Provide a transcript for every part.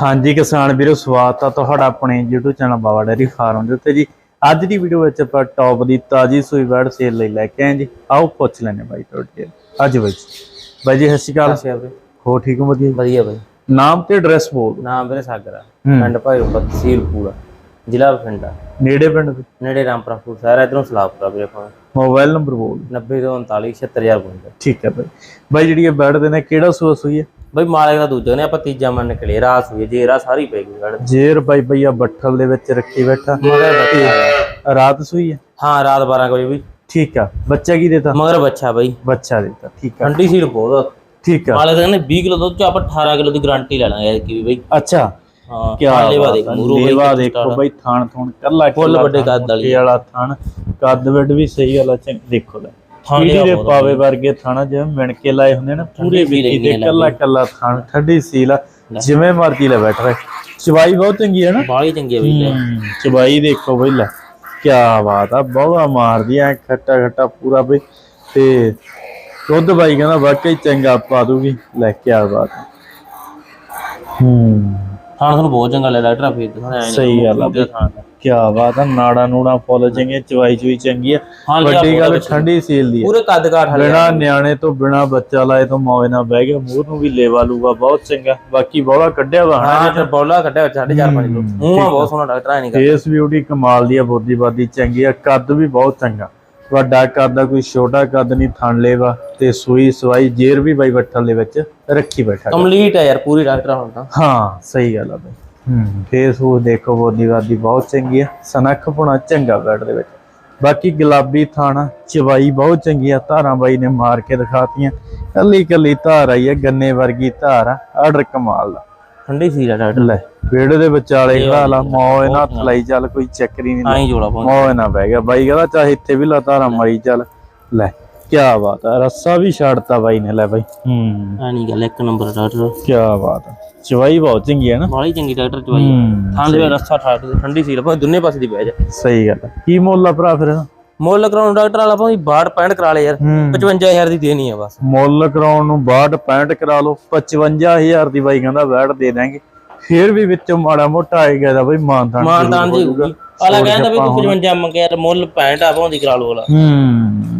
ਹਾਂਜੀ ਕਿਸਾਨ ਵੀਰੋ ਸਵਾਗਤ ਆ ਤੁਹਾਡਾ ਆਪਣੇ YouTube channel Baba dairy farm ਦੇ ਉੱਤੇ ਜੀ। ਅੱਜ ਦੀ ਵੀਡੀਓ ਵਿੱਚ ਆਪਾਂ ਟੌਪ ਦੀ ਤਾਜੀ ਸੂਈ ਬੈਡ ਸੇਲ ਲਈ ਲੈ ਕੇ ਆਏ ਜੀ। ਆਓ ਪੁੱਛ ਲੈਣੇ ਬਾਈ ਤੁਹਾਡੇ ਅੱਜ ਬਾਈ ਬਾਈ ਜੀ ਸਤਿ ਸ਼੍ਰੀ ਅਕਾਲ। ਹੋ ਠੀਕ ਹੋ ਵਧੀਆ ਵਧੀਆ ਬਾਈ। ਨਾਮ ਤੇ ਐਡਰੈਸ ਬੋਲ। ਨਾਮ ਵੀਰੇ ਸਾਗਰ। ਪਿੰਡ ਭਾਈ ਉੱਪਰ ਤਹਿਸੀਲ ਪੂਰਾ ਜ਼ਿਲ੍ਹਾ ਬਠਿੰਡਾ। ਨੇੜੇ ਪਿੰਡ ਨੇੜੇ ਰਾਮਪੁਰਾ ਫੂਡ ਸਾਰਾ ਇਧਰੋਂ ਸਲਾਪੁਰਾ ਵੀਰੇ ਫੋਨ ਮੋਬਾਈਲ ਨੰਬਰ ਬੋਲ। ਦਿਓ। 90 ਤੋਂ 39 76000 ਬੰਦਾ ਠੀਕ ਹੈ ਬਾਈ। ਬਾਈ ਜਿਹੜੀ ਇਹ ਬੈਡ ਦੇ ਨੇ ਕਿਹੜਾ ਸੂਆ ਸੂਈ ਹੈ? ਬਈ ਮਾਲਕ ਦਾ ਦੂਜਾ ਨੇ ਆਪਾਂ ਤੀਜਾ ਮੰਨ ਕੇ ਲਿਆ ਰਾਸ ਹੋਈ ਜੇ ਰਾ ਸਾਰੀ ਪੈ ਗਈ ਗੜ ਜੇਰ ਬਾਈ ਬਈਆ ਬੱਠਲ ਦੇ ਵਿੱਚ ਰੱਖੀ ਬੈਠਾ। ਮਗਰ ਰਾਤ ਸੂਈ ਹੈ ਹਾਂ ਰਾਤ 12 ਵਜੇ ਵੀ ਠੀਕ ਆ ਬੱਚਾ ਕੀ ਦੇਤਾ? ਮਗਰ ਬੱਚਾ ਬਈ। ਬੱਚਾ ਦੇਤਾ ਠੀਕ ਆ। ਠੰਡੀ ਸੀਲ ਬਹੁਤ ਠੀਕ ਆ। ਮਾਲਕ ਕਹਿੰਦੇ 20 ਕਿਲੋ ਦੁੱਧ ਚ ਆਪਾਂ 18 ਕਿਲੋ ਦੀ ਗਾਰੰਟੀ ਲੈ ਲਾਂਗੇ ਕਿ ਵੀ ਬਈ। ਅੱਛਾ। ਹਾਂ ਥਾਂ ਲੇਵਾ ਦੇਖ ਮੂਰੋ ਲੇਵਾ ਦੇਖੋ। ਬਈ ਥਾਣ ਥੁਣ ਕੱਲਾ ਫੁੱਲ ਵੱਡੇ ਕੱਦ ਵਾਲੀ। ਵਾਲਾ ਥਾਣ ਕੱਦ ਵੱਡ ਵੀ ਸਹੀ ਚੰਗ ਦੇਖੋ ਲੈ। ਥਾਣ ਪੀੜੀ ਦੇ ਪਾਵੇ ਵਰਗੇ ਥਾਣਾ ਜਿਵੇਂ ਮਿਣ ਕੇ ਲਾਏ ਹੁੰਦੇ ਨਾ ਪੂਰੇ ਵਿੱਕੀ ਦੇ ਕੱਲਾ ਕੱਲਾ ਥਾਣ ਠੰਡੀ ਸੀਲ। ਜਿਵੇਂ ਮਰਜ਼ੀ ਲੈ ਬੈਠ ਰਹੇ ਚਵਾਈ ਬਹੁਤ ਚੰਗੀ ਹੈ ਨਾ? ਬਾਹਲੀ ਚੰਗੀ ਆ ਬਈ। ਹੂੰ, ਚਵਾਈ ਦੇਖੋ ਬਈ ਲੈ। ਕੀ ਬਾਤ ਆ ਬਹੁਤ ਮਾਰਦੀ ਆ ਖੱਟਾ ਖੱਟਾ ਪੂਰਾ ਬਈ। ਤੇ ਦੁੱਧ ਬਾਈ ਕਹਿੰਦਾ ਵਾਕਈ ਚੰਗਾ ਪਾ ਦੂਗੀ। ਲੈ ਕੀ ਬਾਤ। ਹੂੰ। ਥਾਣ ਤੁਹਾਨੂੰ ਬਹੁਤ ਚੰਗਾ ਲੱਗਦਾ ਫੇਰ ਦਿਖਾਣਾ ਸਹੀ ਗੱਲ ਆ ਬਈ। ਕੀ ਬਾਤ ਆ ਨਾੜਾ ਨੂੜਾ ਫੁੱਲ ਚੰਗੇ ਚਵਾਈ ਚੁਈ ਚੰਗੀ ਆ। ਹਾਂ ਵੱਡੀ ਗੱਲ ਬਹੁਤ ਠੰਡੀ ਸੀਲ ਦੀ ਆ। ਪੂਰੇ ਕੱਦ ਕਾਠ ਵਾਲੇ ਬਿਨਾ ਨਿਆਣੇ ਤੋਂ ਬਿਨਾ ਬੱਚਾ ਲਾਏ ਤੋਂ ਮੌਜ ਨਾਲ ਬਹਿ ਗਿਆ ਮੂੰਹ ਨੂੰ ਵੀ ਲੇਵਾ ਲੂਗਾ ਬਹੁਤ ਚੰਗਾ। ਬਾਕੀ ਬੋਲਾ ਕੱਢਿਆ ਵਾ ਹਾਂ ਤੇ ਬੌਲਾ ਕੱਢਿਆ 4.5 5 ਕਿਲੋ ਮੂੰਹ ਆ। ਬਹੁਤ ਸੋਹਣਾ ਡਾਕਟਰ ਐ ਨਹੀਂ ਕਰ ਫੇਸ ਬਿਊਟੀ ਕਮਾਲ ਦੀ ਆ ਬੋਦੀ ਬਾਦੀ ਚੰਗੀ ਆ ਕੱਦ ਵੀ ਬਹੁਤ ਚੰਗਾ। ਵੱਡਾ ਕੱਦ ਆ ਕੋਈ ਛੋਟਾ ਕੱਦ ਨਹੀਂ ਥਣ ਲੇਵਾ ਤੇ ਸੂਈ ਸਵਾਈ ਜੇਰ ਵੀ ਬਾਈ ਬੱਠਲ ਦੇ ਵਿੱਚ ਰੱਖੀ ਬੈਠਾ ਕੰਪਲੀਟ ਹੈ ਯਾਰ ਪੂਰੀ ਡਾਕਟਰ ਹੁਣ ਤਾਂ। ਹਾਂ ਸਹੀ ਗੱਲ ਆ ਬਾਈ। ਹੂੰ ਫੇਸ ਉਹ ਦੇਖੋ ਬੋਦੀ ਬਾਦੀ ਬਹੁਤ ਚੰਗੀ ਆ। ਸਨੱਖ ਪੁਣਾ ਚੰਗਾ ਬੈਡ ਦੇ ਵਿੱਚ। ਬਾਕੀ ਗੁਲਾਬੀ ਥਾਣਾ ਚਵਾਈ ਬਹੁਤ ਚੰਗੀ ਆ। ਧਾਰਾਂ ਬਾਈ ਨੇ ਮਾਰ ਕੇ ਦਿਖਾਤੀਆਂ। ਕੱਲੀ ਕੱਲੀ ਧਾਰ ਆਈ ਆ ਗੰਨੇ ਵਰਗੀ ਧਾਰ ਆ। ਆਰਡਰ ਕਮਾਲ ਦਾ ਠੰਡੀ ਸੀ ਡਾਕਟਰ। ਲੈ ਵਿਹੜੇ ਦੇ ਵਿਚਾਲੇ ਖੜਾ ਲਾ ਮੌਜ ਨਾਲ ਹੱਥ ਲਾਈ ਚੱਲ ਕੋਈ ਚੱਕਰੀ ਨਹੀਂ ਆਈ ਜੋੜਾ ਪਾਉਂ ਮੌਜ ਨਾ ਬਹਿ ਗਿਆ। ਬਾਈ ਕਹਿੰਦਾ ਚਾਹੇ ਇੱਥੇ ਵੀ ਲਾ ਧਾਰਾਂ ਮਾਰੀ ਚੱਲ। ਲੈ ਕੀ ਬਾਤ ਆ ਰੱਸਾ ਵੀ ਛੱਡਤਾ ਬਾਈ ਨੇ ਲੈ ਬਾਈ। ਹੂੰ। ਆ ਨਹੀਂ ਗੱਲ ਇੱਕ ਨੰਬਰ ਡਾਕਟਰ। ਕੀ ਬਾਤ ਆ। ਚਵਾਈ ਬਹੁਤ ਚੰਗੀ ਹੈ ਨਾ। ਬਾਲੀ ਚੰਗੀ ਡਾਕਟਰ ਚਵਾਈ। ਹੂੰ ਥਾਂ ਦੇ ਰਸਤਾ ਠਾਟ ਦੇ ਠੰਡੀ ਸੀ ਭਾਵੇਂ ਦੁੰਨੇ ਪਾਸੇ ਦੀ ਬਹਿ ਜਾ। ਸਹੀ ਗੱਲ। ਕੀ ਮੁੱਲ ਆ ਭਰਾ ਫਿਰ ਇਹਦਾ? ਮੁੱਲ ਕਰਾਉਣ ਡਾਕਟਰ ਵਾਲਾ ਭਾਵੇਂ 62 65 ਕਰਾ ਲੈ ਯਾਰ ਹੂੰ। 55000 ਦੀ ਦੇਣੀ ਆ ਬਸ। ਮੁੱਲ ਕਰਾਉਣ ਨੂੰ 62 65 ਕਰਾ ਲਓ 55000 ਦੀ ਬਾਈ ਕਹਿੰਦਾ ਵੈਟ ਦੇ ਦਾਂਗੇ ਫਿਰ ਵੀ ਵਿੱਚੋਂ ਮਾੜਾ ਮੋਟਾ ਆਏਗਾ ਦਾ ਬਾਈ ਮਾਨਤਾਨ ਦੀ ਹੋਊਗੀ। ਆਲਾ ਕਹਿੰਦਾ ਵੀ ਤੂੰ 55 ਮੰਗਿਆ ਤੇ ਮੁੱਲ 65 ਆ ਭਾਵੇਂ ਦੀ ਕਰਾ ਲਓ ਵਾਲਾ ਹੂੰ।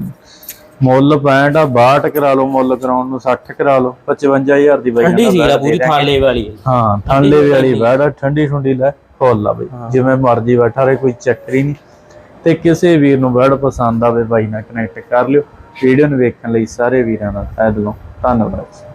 ਮੁੱਲ 65 ਆ 62 ਕਰਾ ਲਓ ਮੁੱਲ ਕਰਾਉਣ ਨੂੰ 60 ਕਰਾ ਲਓ 55000 ਦੀ ਬਾਈ ਠੰਡੀ ਸੀ ਪੂਰੀ ਥਾਂ ਲੈ ਵਾਲੀ। ਹੈ। ਠੰਡੇ ਵਾਲੀ ਆ, ਠੰਡੀ ਠੰਡੀ ਲੈ ਫੁੱਲ ਆ ਬਈ। ਜਿਵੇਂ ਮਰਜ਼ੀ ਬੈਠਾ ਰਹੇ ਕੋਈ ਚੱਕਰ ਹੀ ਨਹੀਂ। ਤੇ ਕਿਸੇ ਵੀਰ ਨੂੰ ਵਰਡ ਪਸੰਦ ਆਵੇ ਬਾਈ ਨਾਲ ਕਨੈਕਟ ਕਰ ਲਿਓ। ਵੀਡੀਓ ਨੂੰ ਵੇਖਣ ਲਈ ਸਾਰੇ ਵੀਰਾਂ ਦਾ ਤਹਿ ਦਿਲੋਂ ਧੰਨਵਾਦ।